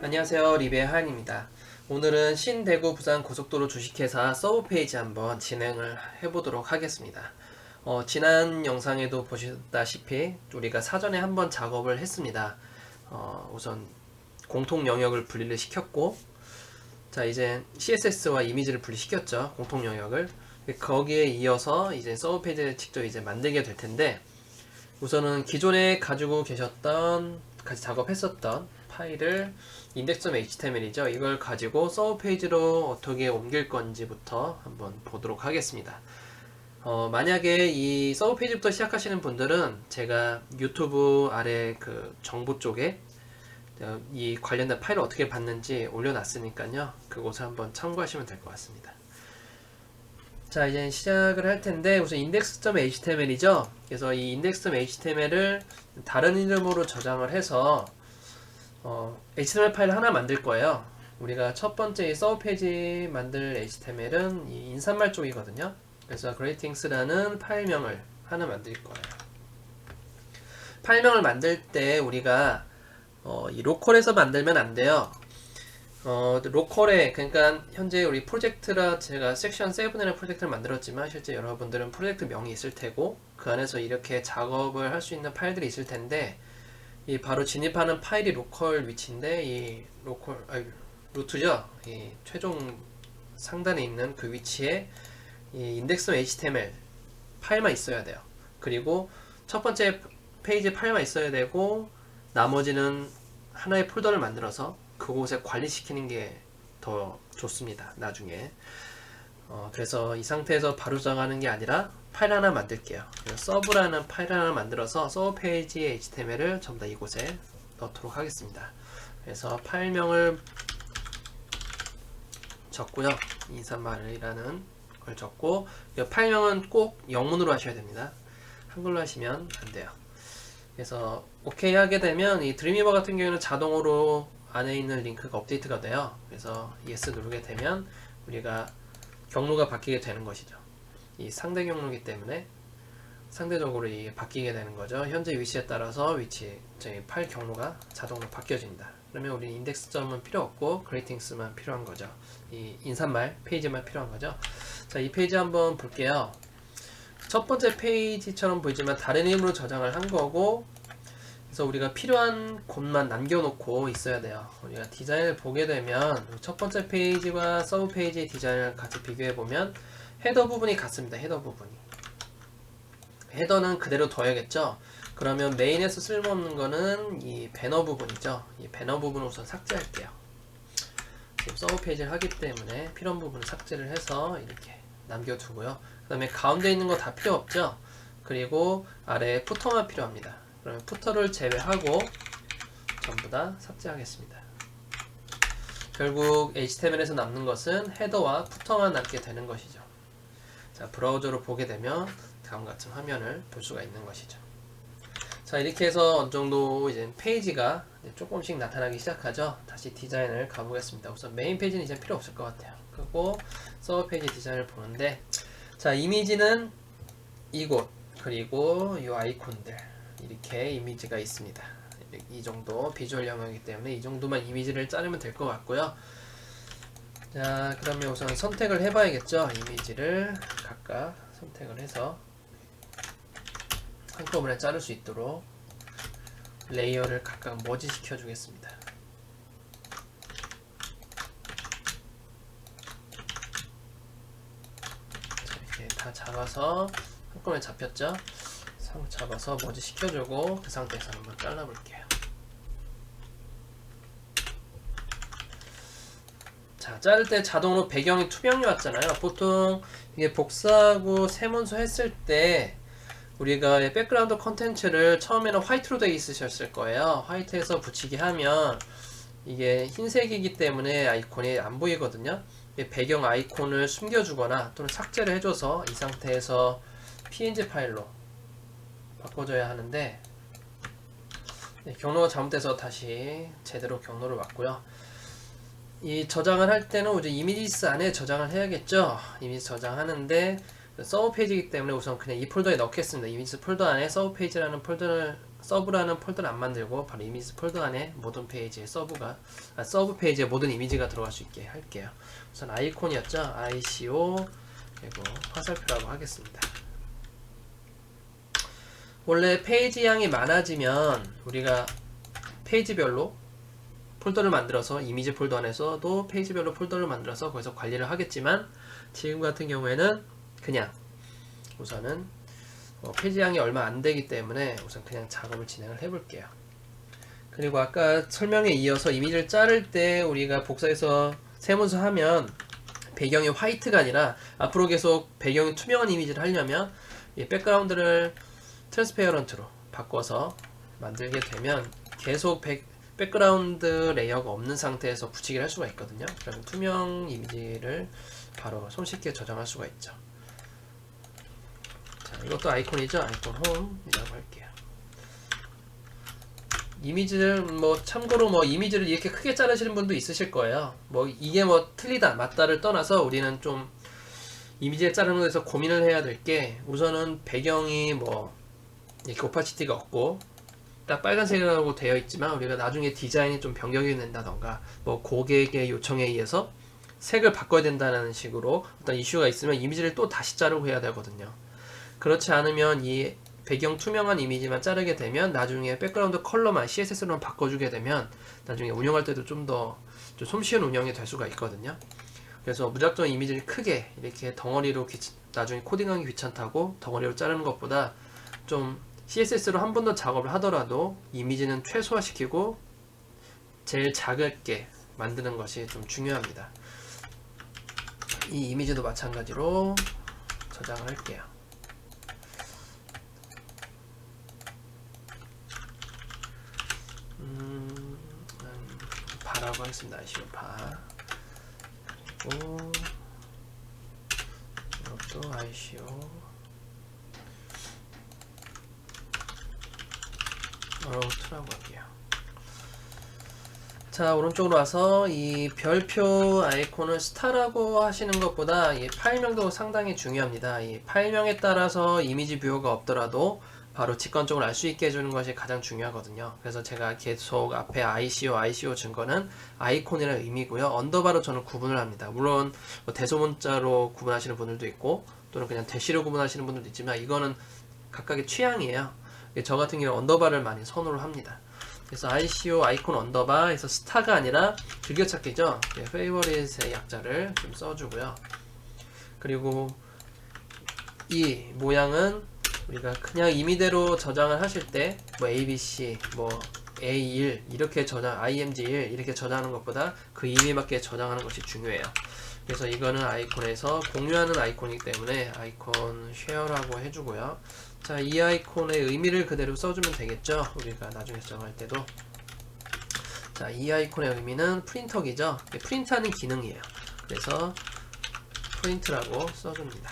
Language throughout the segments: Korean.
안녕하세요. 리베 하연입니다. 오늘은 신대구 부산 고속도로 주식회사 서브 페이지 한번 진행을 해보도록 하겠습니다. 어, 지난 영상에도 보셨다시피 우리가 사전에 한번 작업을 했습니다. 어, 우선 공통 영역을 분리를 시켰고, 자 이제 CSS와 이미지를 분리시켰죠. 공통 영역을 거기에 이어서 이제 서브 페이지를 직접 이제 만들게 될 텐데, 우선은 기존에 가지고 계셨던 같이 작업했었던 파일을 index.html이죠. 이걸 가지고 서브 페이지로 어떻게 옮길 건지부터 한번 보도록 하겠습니다. 어, 만약에 이 서브 페이지부터 시작하시는 분들은 제가 유튜브 아래 그 정보 쪽에 어, 이 관련된 파일을 어떻게 받는지 올려놨으니까요. 그곳을 한번 참고하시면 될 것 같습니다. 자, 이제 시작을 할 텐데 우선 index.html이죠. 그래서 이 index.html을 다른 이름으로 저장을 해서 어, HTML 파일 하나 만들 거예요. 우리가 첫 번째 이 서브 페이지 만들 HTML은 이 인사말 쪽이거든요. 그래서 greetings라는 파일명을 하나 만들 거예요. 파일명을 만들 때 우리가 어, 이 로컬에서 만들면 안 돼요. 어, 로컬에 그러니까 현재 우리 프로젝트라 제가 섹션 7이라는 프로젝트를 만들었지만 실제 여러분들은 프로젝트 명이 있을 테고 그 안에서 이렇게 작업을 할 수 있는 파일들이 있을 텐데 이 바로 진입하는 파일이 로컬 위치인데 이 로컬 아니 루트죠. 이 최종 상단에 있는 그 위치에 이 index html 파일만 있어야 돼요. 그리고 첫 번째 페이지 파일만 있어야 되고 나머지는 하나의 폴더를 만들어서 그곳에 관리시키는 게 더 좋습니다. 나중에. 어, 그래서 이 상태에서 바로 저장하는 게 아니라 파일 하나 만들게요. 서브라는 파일 하나 만들어서 서브 페이지의 HTML을 전부 다 이곳에 넣도록 하겠습니다. 그래서 파일명을 적고요. 인사말이라는 걸 적고 이 파일명은 꼭 영문으로 하셔야 됩니다. 한글로 하시면 안 돼요. 그래서 오케이 하게 되면 이 드림이버 같은 경우는 자동으로 안에 있는 링크가 업데이트가 돼요. 그래서 yes 누르게 되면 우리가 경로가 바뀌게 되는 것이죠. 이 상대 경로이기 때문에 상대적으로 이 바뀌게 되는 거죠. 현재 위치에 따라서 위치 저희 파일 경로가 자동으로 바뀌어진다. 그러면 우리 인덱스 점은 필요 없고 그레이팅스만 필요한 거죠. 이 인사말 페이지만 필요한 거죠. 자, 이 페이지 한번 볼게요. 첫 번째 페이지처럼 보이지만 다른 이름으로 저장을 한 거고 그래서 우리가 필요한 곳만 남겨놓고 있어야 돼요. 우리가 디자인을 보게 되면 첫 번째 페이지와 서브 페이지의 디자인을 같이 비교해 보면 헤더 부분이 같습니다. 헤더 부분이. 헤더는 그대로 둬야겠죠. 그러면 메인에서 쓸모없는 거는 이 배너 부분이죠. 이 배너 부분을 우선 삭제할게요. 지금 서브 페이지를 하기 때문에 필요한 부분을 삭제를 해서 이렇게 남겨두고요. 그 다음에 가운데 있는 거 다 필요 없죠. 그리고 아래에 푸터만 필요합니다. 그러면 푸터를 제외하고 전부 다 삭제하겠습니다. 결국 HTML에서 남는 것은 헤더와 푸터만 남게 되는 것이죠. 자, 브라우저로 보게 되면 다음 같은 화면을 볼 수가 있는 것이죠. 자, 이렇게 해서 어느 정도 이제 페이지가 이제 조금씩 나타나기 시작하죠. 다시 디자인을 가보겠습니다. 우선 메인 페이지는 이제 필요 없을 것 같아요. 그리고 서브 페이지 디자인을 보는데, 자, 이미지는 이곳, 그리고 이 아이콘들, 이렇게 이미지가 있습니다. 이 정도 비주얼 영역이기 때문에 이 정도만 이미지를 자르면 될 것 같고요. 자, 그러면 우선 선택을 해봐야겠죠. 이미지를 각각 선택을 해서 한꺼번에 자를 수 있도록 레이어를 각각 머지 시켜 주겠습니다. 이렇게 다 잡아서 한꺼번에 잡혔죠? 상 잡아서 머지 시켜주고 그 상태에서 한번 잘라볼게요. 자, 자를 때 자동으로 배경이 투명이 왔잖아요. 보통 이게 복사하고 세문서 했을 때 우리가 이 백그라운드 컨텐츠를 처음에는 화이트로 되어 있으셨을 거예요. 화이트에서 붙이게 하면 이게 흰색이기 때문에 아이콘이 안 보이거든요. 이 배경 아이콘을 숨겨주거나 또는 삭제를 해줘서 이 상태에서 png 파일로 바꿔줘야 하는데 네, 경로가 잘못돼서 다시 제대로 경로를 왔고요. 이 저장을 할 때는 이제 이미지스 안에 저장을 해야겠죠. 이미지 저장하는데 서브 페이지이기 때문에 우선 그냥 이 폴더에 넣겠습니다. 이미지 폴더 안에 서브 페이지라는 폴더를 서브라는 폴더를 안 만들고 바로 이미지 폴더 안에 모든 페이지에 서브가 아, 서브 페이지에 모든 이미지가 들어갈 수 있게 할게요. 우선 아이콘이었죠. ICO 그리고 화살표라고 하겠습니다. 원래 페이지 양이 많아지면 우리가 페이지별로 폴더를 만들어서 이미지 폴더 안에서도 페이지별로 폴더를 만들어서 거기서 관리를 하겠지만 지금 같은 경우에는 그냥 우선은 어, 페이지 양이 얼마 안 되기 때문에 우선 그냥 작업을 진행을 해 볼게요. 그리고 아까 설명에 이어서 이미지를 자를 때 우리가 복사해서 세문서 하면 배경이 화이트가 아니라 앞으로 계속 배경이 투명한 이미지를 하려면 이 백그라운드를 트랜스페어런트로 바꿔서 만들게 되면 계속 백, 백그라운드 레이어가 없는 상태에서 붙이기를 할 수가 있거든요. 그러면 투명 이미지를 바로 손쉽게 저장할 수가 있죠. 자, 이것도 아이콘이죠. 아이콘 홈이라고 할게요. 이미지를 뭐 참고로 뭐 이미지를 이렇게 크게 자르시는 분도 있으실 거예요. 뭐 이게 뭐 틀리다 맞다를 떠나서 우리는 좀 이미지에 자르는 데서 고민을 해야 될 게 우선은 배경이 뭐 이렇게 오파시티가 없고 딱 빨간색이라고 되어 있지만 우리가 나중에 디자인이 좀 변경이 된다던가 뭐 고객의 요청에 의해서 색을 바꿔야 된다는 식으로 어떤 이슈가 있으면 이미지를 또 다시 자르고 해야 되거든요. 그렇지 않으면 이 배경 투명한 이미지만 자르게 되면 나중에 백그라운드 컬러만 CSS로만 바꿔주게 되면 나중에 운영할 때도 좀 더 좀 솜씨는 운영이 될 수가 있거든요. 그래서 무작정 이미지를 크게 이렇게 덩어리로 귀- 나중에 코딩하기 귀찮다고 덩어리로 자르는 것보다 좀 CSS로 한 번 더 작업을 하더라도 이미지는 최소화시키고 제일 작게 만드는 것이 좀 중요합니다. 이 이미지도 마찬가지로 저장을 할게요. 음, 음, 바라고 하겠습니다. ICO 바. 그리고 이것도 어트라고 할게요. 자 오른쪽으로 와서 이 별표 아이콘을 스타라고 하시는 것보다 이 파일명도 상당히 중요합니다. 이 파일명에 따라서 이미지 뷰어가 없더라도 바로 직관적으로 알 수 있게 해주는 것이 가장 중요하거든요. 그래서 제가 계속 앞에 ICO, ICO 증거는 아이콘이라는 의미고요. 언더바로 저는 구분을 합니다. 물론 뭐 대소문자로 구분하시는 분들도 있고 또는 그냥 대시로 구분하시는 분들도 있지만 이거는 각각의 취향이에요. 저 같은 경우는 언더바를 많이 선호를 합니다. 그래서 ICO 아이콘 언더바에서 스타가 아니라 즐겨찾기죠. 페이버릿의 약자를 좀 써주고요. 그리고 이 모양은 우리가 그냥 임의대로 저장을 하실 때 뭐 ABC, 뭐 A1 이렇게 저장, IMG1 이렇게 저장하는 것보다 그 의미에 맞게 저장하는 것이 중요해요. 그래서 이거는 아이콘에서 공유하는 아이콘이기 때문에 아이콘 쉐어라고 해주고요. 자, 이 아이콘의 의미를 그대로 써주면 되겠죠. 우리가 나중에 저장할 때도. 자, 이 아이콘의 의미는 프린터기죠. 프린트하는 기능이에요. 그래서 프린트라고 써줍니다.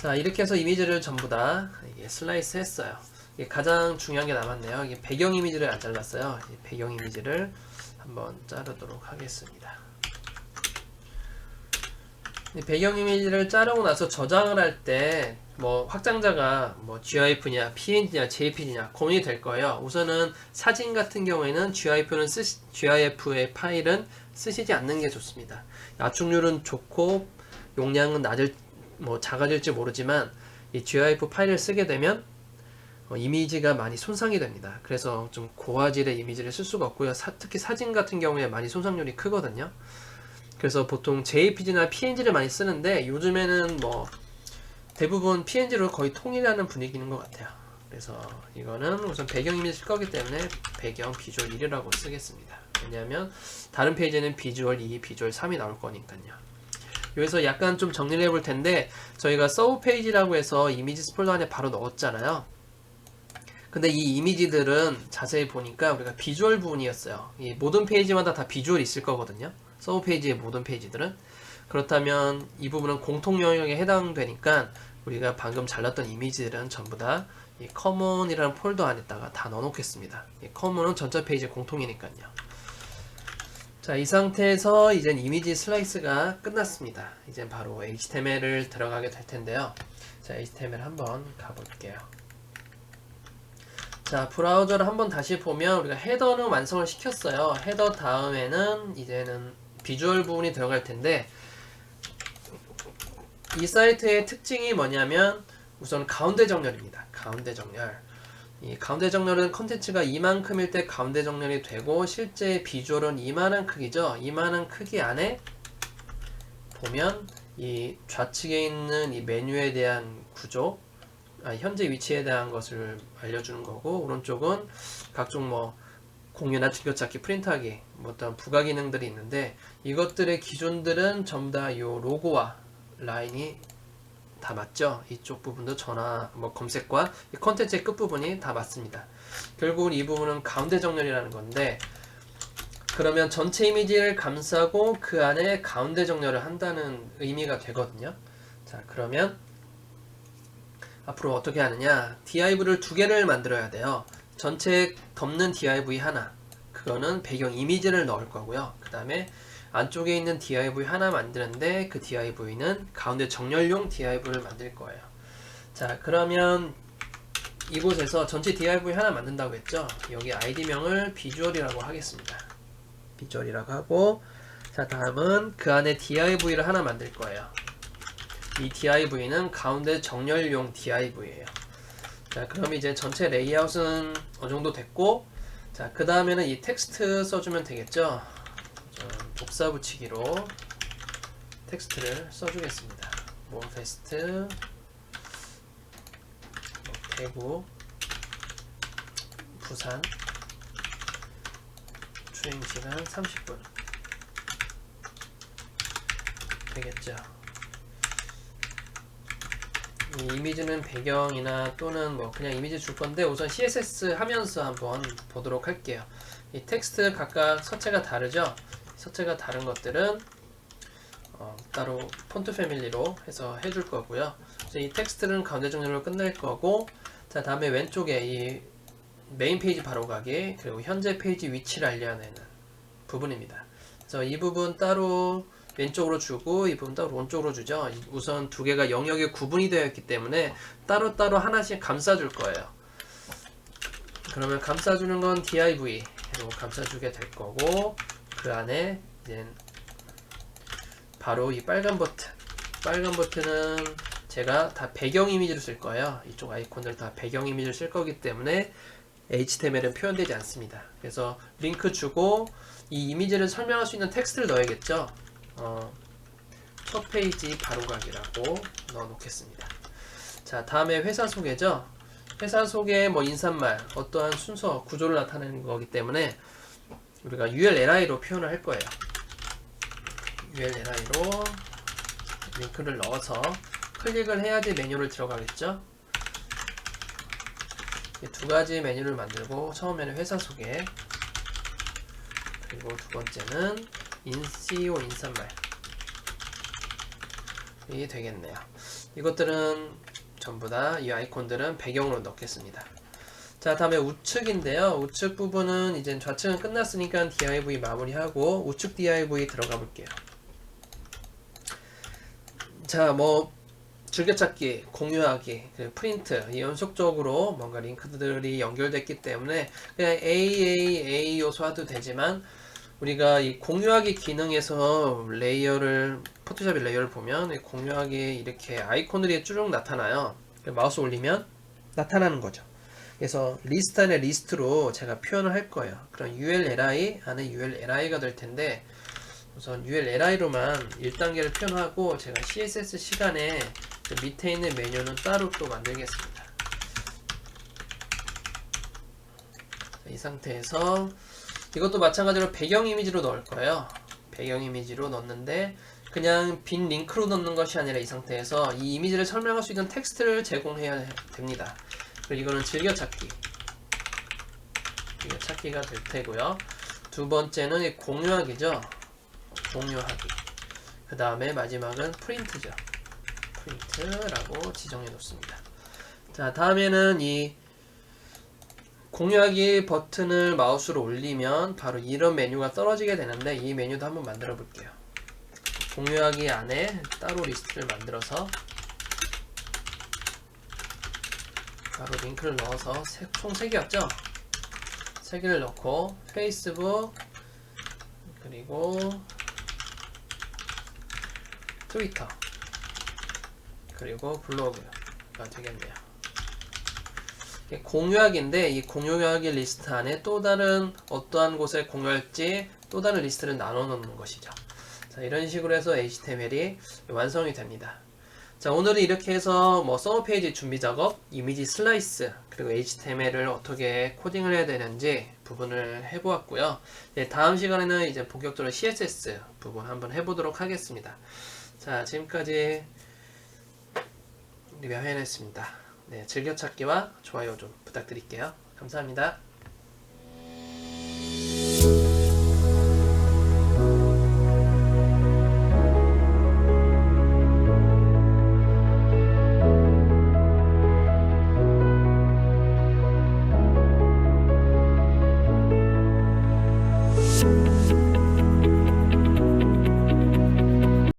자, 이렇게 해서 이미지를 전부 다 슬라이스 했어요. 가장 중요한 게 남았네요. 이게 배경 이미지를 안 잘랐어요. 이 배경 이미지를 한번 자르도록 하겠습니다. 이 배경 이미지를 자르고 나서 저장을 할 때 뭐 확장자가 뭐 GIF냐, PNG냐, JPG냐 고민이 될 거예요. 우선은 사진 같은 경우에는 GIF는 쓰시, GIF의 파일은 쓰시지 않는 게 좋습니다. 압축률은 좋고 용량은 낮을 뭐 작아질지 모르지만 이 GIF 파일을 쓰게 되면 어, 이미지가 많이 손상이 됩니다. 그래서 좀 고화질의 이미지를 쓸 수가 없고요. 사- 특히 사진 같은 경우에 많이 손상률이 크거든요. 그래서 보통 JPG나 PNG를 많이 쓰는데 요즘에는 뭐 대부분 PNG로 거의 통일하는 분위기인 것 같아요. 그래서 이거는 우선 배경 이미지 쓸 거기 때문에 배경 비주얼 1이라고 쓰겠습니다. 왜냐하면 다른 페이지는 비주얼 2, 비주얼 3이 나올 거니까요. 여기서 약간 좀 정리를 해볼 텐데 저희가 서브 페이지라고 해서 이미지 폴더 안에 바로 넣었잖아요. 근데 이 이미지들은 자세히 보니까 우리가 비주얼 부분이었어요. 이 모든 페이지마다 다 비주얼이 있을 거거든요. 서브 페이지의 모든 페이지들은 그렇다면 이 부분은 공통 영역에 해당되니까 우리가 방금 잘랐던 이미지들은 전부 다 이 커먼이라는 폴더 안에다가 다 넣어놓겠습니다. 이 커먼은 전체 페이지 공통이니까요. 자, 이 상태에서 이젠 이미지 슬라이스가 끝났습니다. 이젠 바로 HTML을 들어가게 될 텐데요. 자, HTML 한번 가볼게요. 자, 브라우저를 한번 다시 보면 우리가 헤더는 완성을 시켰어요. 헤더 다음에는 이제는 비주얼 부분이 들어갈 텐데 이 사이트의 특징이 뭐냐면 우선 가운데 정렬입니다. 가운데 정렬. 이 가운데 정렬은 컨텐츠가 이만큼일 때 가운데 정렬이 되고 실제 비주얼은 이만한 크기죠. 이만한 크기 안에 보면 이 좌측에 있는 이 메뉴에 대한 구조, 아, 현재 위치에 대한 것을 알려주는 거고 오른쪽은 각종 뭐 공유나 즐겨찾기, 프린트하기, 뭐 어떤 부가 기능들이 있는데 이것들의 기준들은 전부 다 이 로고와 라인이 다 맞죠? 이쪽 부분도 전화, 뭐 검색과 이 컨텐츠의 끝 부분이 다 맞습니다. 결국은 이 부분은 가운데 정렬이라는 건데 그러면 전체 이미지를 감싸고 그 안에 가운데 정렬을 한다는 의미가 되거든요. 자, 그러면 앞으로 어떻게 하느냐? div를 두 개를 만들어야 돼요. 전체 덮는 div 하나. 그거는 배경 이미지를 넣을 거고요. 그 다음에 안쪽에 있는 div 하나 만드는데 그 div는 가운데 정렬용 div를 만들 거예요. 자, 그러면 이곳에서 전체 div 하나 만든다고 했죠? 여기 id명을 비주얼이라고 하겠습니다. 비주얼이라고 하고 자, 다음은 그 안에 div를 하나 만들 거예요. 이 div는 가운데 정렬용 div예요. 자, 그럼 이제 전체 레이아웃은 어느 정도 됐고, 자, 그 다음에는 이 텍스트 써주면 되겠죠? 좀 복사 붙이기로 텍스트를 써주겠습니다. 뭐 페스트, 뭐 대구, 부산, 주행 시간 30분. 되겠죠? 이 이미지는 배경이나 또는 뭐 그냥 이미지 줄 건데 우선 CSS 하면서 한번 보도록 할게요. 이 텍스트 각각 서체가 다르죠? 서체가 다른 것들은 어, 따로 폰트 패밀리로 해서 해줄 거고요. 이 텍스트는 가운데 정렬로 끝낼 거고 자 다음에 왼쪽에 이 메인 페이지 바로 가기 그리고 현재 페이지 위치를 알려내는 부분입니다. 그래서 이 부분 따로 왼쪽으로 주고 이 부분 따로 오른쪽으로 주죠. 우선 두 개가 영역에 구분이 되어 있기 때문에 따로따로 하나씩 감싸줄 거예요. 그러면 감싸주는 건 div로 감싸주게 될 거고 그 안에 이제 바로 이 빨간 버튼 빨간 버튼은 제가 다 배경 이미지로 쓸 거예요. 이쪽 아이콘들 다 배경 이미지를 쓸 거기 때문에 HTML은 표현되지 않습니다. 그래서 링크 주고 이 이미지를 설명할 수 있는 텍스트를 넣어야겠죠. 어, 첫 페이지 바로가기라고 넣어 놓겠습니다. 자, 다음에 회사 소개죠. 회사 소개 뭐 인사말 어떠한 순서 구조를 나타내는 거기 때문에 우리가 ULLI로 표현을 할 거예요. ULLI로 링크를 넣어서 클릭을 해야지 메뉴를 들어가겠죠. 두 가지 메뉴를 만들고 처음에는 회사 소개 그리고 두 번째는 인CO 인사말 이 되겠네요. 이것들은 전부 다 이 아이콘들은 배경으로 넣겠습니다. 자 다음에 우측인데요. 우측 부분은 이제 좌측은 끝났으니까 div 마무리하고 우측 div 들어가 볼게요. 자뭐 즐겨찾기, 공유하기, 프린트 이 연속적으로 뭔가 링크들이 연결됐기 때문에 그냥 AA, A 요소 하도 되지만 우리가 이 공유하기 기능에서 레이어를 포토샵의 레이어를 보면 공유하기 이렇게 아이콘들이 쭉 나타나요. 마우스 올리면 나타나는 거죠. 그래서 리스트 안에 리스트로 제가 표현을 할 거예요. 그럼 ULLI 안에 ULLI가 될 텐데 우선 ULLI로만 1단계를 표현하고 제가 CSS 시간에 그 밑에 있는 메뉴는 따로 또 만들겠습니다. 이 상태에서 이것도 마찬가지로 배경 이미지로 넣을 거예요. 배경 이미지로 넣는데 그냥 빈 링크로 넣는 것이 아니라 이 상태에서 이 이미지를 설명할 수 있는 텍스트를 제공해야 됩니다. 그리고 이거는 즐겨찾기. 즐겨찾기가 될 테고요. 두 번째는 공유하기죠. 공유하기. 그 다음에 마지막은 프린트죠. 프린트라고 지정해 놓습니다. 자, 다음에는 이 공유하기 버튼을 마우스로 올리면 바로 이런 메뉴가 떨어지게 되는데 이 메뉴도 한번 만들어 볼게요. 공유하기 안에 따로 리스트를 만들어서 바로 링크를 넣어서 세- 총 3개였죠? 3개를 넣고 페이스북 그리고 트위터 그리고 블로그가 되겠네요. 공유하기인데 이 공유하기 리스트 안에 또 다른 어떠한 곳에 공유할지 또 다른 리스트를 나눠 놓는 것이죠. 자, 이런 식으로 해서 HTML이 완성이 됩니다. 자, 오늘은 이렇게 해서 뭐 서버 페이지 준비 작업, 이미지 슬라이스, 그리고 HTML을 어떻게 코딩을 해야 되는지 부분을 해보았고요. 네, 다음 시간에는 이제 본격적으로 CSS 부분 한번 해보도록 하겠습니다. 자, 지금까지 리뷰 해냈습니다. 네, 즐겨찾기와 좋아요 좀 부탁드릴게요. 감사합니다.